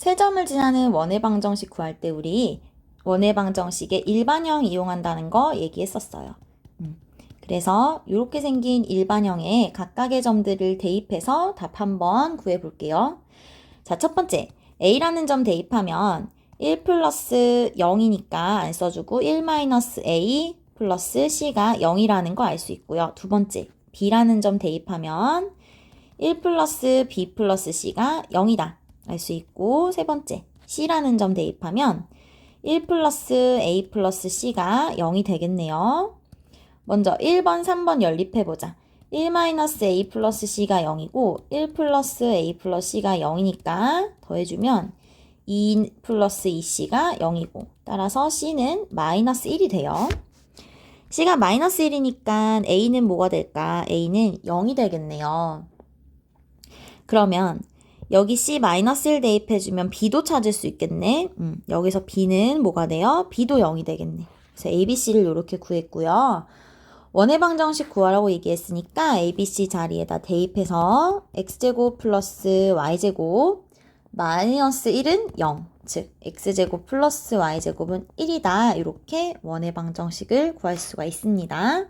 세 점을 지나는 원의 방정식 구할 때 우리 원의 방정식의 일반형 이용한다는 거 얘기했었어요. 음, 그래서 이렇게 생긴 일반형에 각각의 점들을 대입해서 답 한번 구해 볼게요. 자, 첫 번째. A라는 점 대입하면 1 플러스 0이니까 안 써주고 1 마이너스 A 플러스 C가 0이라는 거 알 수 있고요. 두 번째. B라는 점 대입하면 1 플러스 B 플러스 C가 0이다. 알 수 있고, 세 번째. C라는 점 대입하면 1 플러스 A 플러스 C가 0이 되겠네요. 먼저 1번, 3번 연립해보자. 1 마이너스 A 플러스 C가 0이고 1 플러스 A 플러스 C가 0이니까 더해주면 2 플러스 2C가 0이고 따라서 C는 마이너스 1이 돼요. C가 마이너스 1이니까 A는 뭐가 될까? A는 0이 되겠네요. 그러면 여기 C 마이너스 1 대입해주면 B도 찾을 수 있겠네. 음, 여기서 B는 뭐가 돼요? B도 0이 되겠네. 그래서 ABC를 이렇게 구했고요. 원의 방정식 구하라고 얘기했으니까 ABC 자리에다 대입해서 x제곱 플러스 y제곱 마이너스 1은 0. 즉 x제곱 플러스 y제곱은 1이다. 이렇게 원의 방정식을 구할 수가 있습니다.